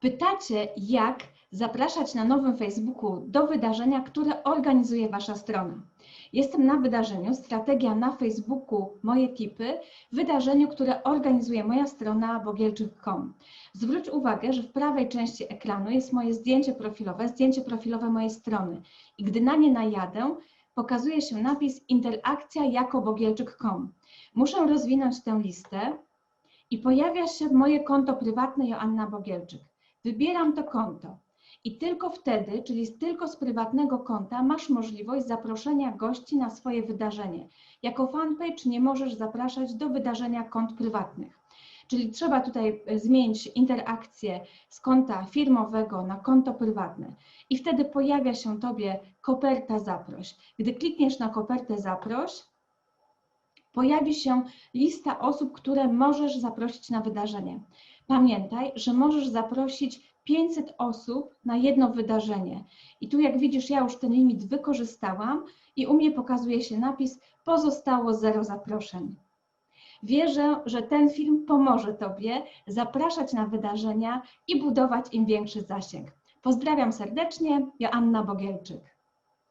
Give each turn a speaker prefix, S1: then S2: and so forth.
S1: Pytacie, jak zapraszać na nowym Facebooku do wydarzenia, które organizuje Wasza strona. Jestem na wydarzeniu Strategia na Facebooku Moje Tipy, wydarzeniu, które organizuje moja strona bogielczyk.com. Zwróć uwagę, że w prawej części ekranu jest moje zdjęcie profilowe, zdjęcie profilowe mojej strony i gdy na nie najadę, pokazuje się napis interakcja jako bogielczyk.com. Muszę rozwinąć tę listę i pojawia się moje konto prywatne Joanna Bogielczyk. Wybieram to konto. I tylko wtedy, czyli tylko z prywatnego konta, masz możliwość zaproszenia gości na swoje wydarzenie. Jako fanpage nie możesz zapraszać do wydarzenia kont prywatnych. Czyli trzeba tutaj zmienić interakcję z konta firmowego na konto prywatne. I wtedy pojawia się Tobie koperta zaproś. Gdy klikniesz na kopertę zaproś, pojawi się lista osób, które możesz zaprosić na wydarzenie. Pamiętaj, że możesz zaprosić 500 osób na jedno wydarzenie. I tu jak widzisz, ja już ten limit wykorzystałam i u mnie pokazuje się napis pozostało zero zaproszeń. Wierzę, że ten film pomoże Tobie zapraszać na wydarzenia i budować im większy zasięg. Pozdrawiam serdecznie, Joanna Bogielczyk.